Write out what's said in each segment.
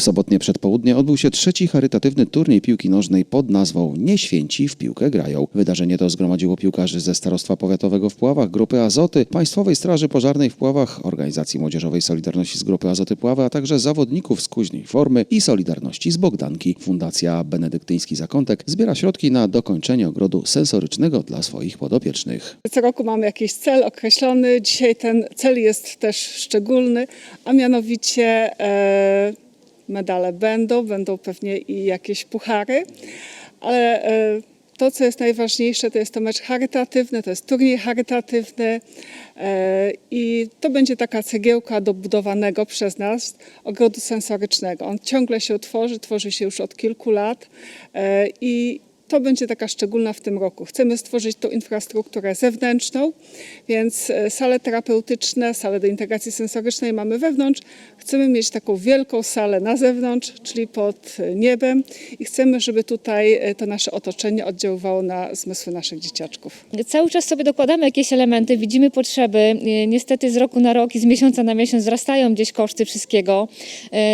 W sobotnie przedpołudnie odbył się trzeci charytatywny turniej piłki nożnej pod nazwą Nie święci w piłkę grają. Wydarzenie to zgromadziło piłkarzy ze Starostwa Powiatowego w Puławach, Grupy Azoty, Państwowej Straży Pożarnej w Puławach, Organizacji Młodzieżowej Solidarności z Grupy Azoty Puławy, a także zawodników z Kuźniej Formy i Solidarności z Bogdanki. Fundacja Benedyktyński Zakątek zbiera środki na dokończenie ogrodu sensorycznego dla swoich podopiecznych. Co roku mamy jakiś cel określony. Dzisiaj ten cel jest też szczególny, a mianowicie e, medale będą, będą pewnie i jakieś puchary, ale e, to, co jest najważniejsze, to jest to mecz charytatywny, to jest turniej charytatywny e, i to będzie taka cegiełka do budowanego przez nas ogrodu sensorycznego. On ciągle się tworzy, tworzy się już od kilku lat e, i to będzie taka szczególna w tym roku. Chcemy stworzyć tą infrastrukturę zewnętrzną, więc e, sale terapeutyczne, sale do integracji sensorycznej mamy wewnątrz. Chcemy mieć taką wielką salę na zewnątrz, czyli pod e, niebem i chcemy, żeby tutaj e, to nasze otoczenie oddziaływało na zmysły naszych dzieciaczków. Cały czas sobie dokładamy jakieś elementy, widzimy potrzeby. Niestety z roku na rok i z miesiąca na miesiąc wzrastają gdzieś koszty wszystkiego.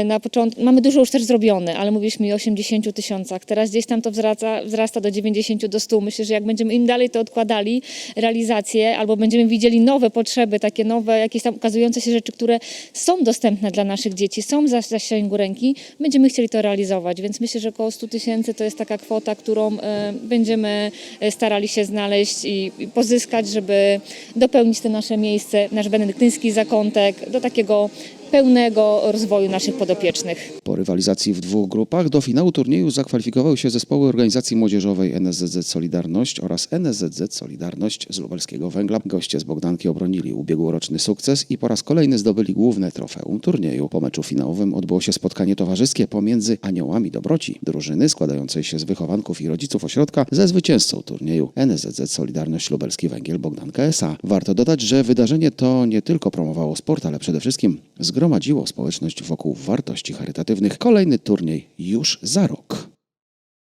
Na początku mamy dużo już też zrobione, ale mówiliśmy o 80 tysiącach. Teraz gdzieś tam to wzraca, wzrasta do 90, do 100. Myślę, że jak będziemy im dalej to odkładali, realizację, albo będziemy widzieli nowe potrzeby, takie nowe, jakieś tam ukazujące się rzeczy, które są dostępne dla naszych dzieci, są za zasięgu ręki, będziemy chcieli to realizować. Więc myślę, że około 100 tysięcy to jest taka kwota, którą e, będziemy e, starali się znaleźć i, i pozyskać, żeby dopełnić te nasze miejsce, nasz benedyktyński zakątek do takiego pełnego rozwoju naszych podopiecznych. Po rywalizacji w dwóch grupach do finału turnieju zakwalifikowały się zespoły organizacji młodzieżowej NSZZ Solidarność oraz NSZZ Solidarność z Lubelskiego Węgla. Goście z Bogdanki obronili ubiegłoroczny sukces i po raz kolejny zdobyli główne trofeum turnieju. Po meczu finałowym odbyło się spotkanie towarzyskie pomiędzy Aniołami Dobroci, drużyny składającej się z wychowanków i rodziców ośrodka, ze zwycięzcą turnieju NSZZ Solidarność Lubelski Węgiel Bogdanka S.A. Warto dodać, że wydarzenie to nie tylko promowało sport, ale przede wszystkim zgromadziło społeczność wokół wartości charytatywnych. Kolejny turniej już za rok.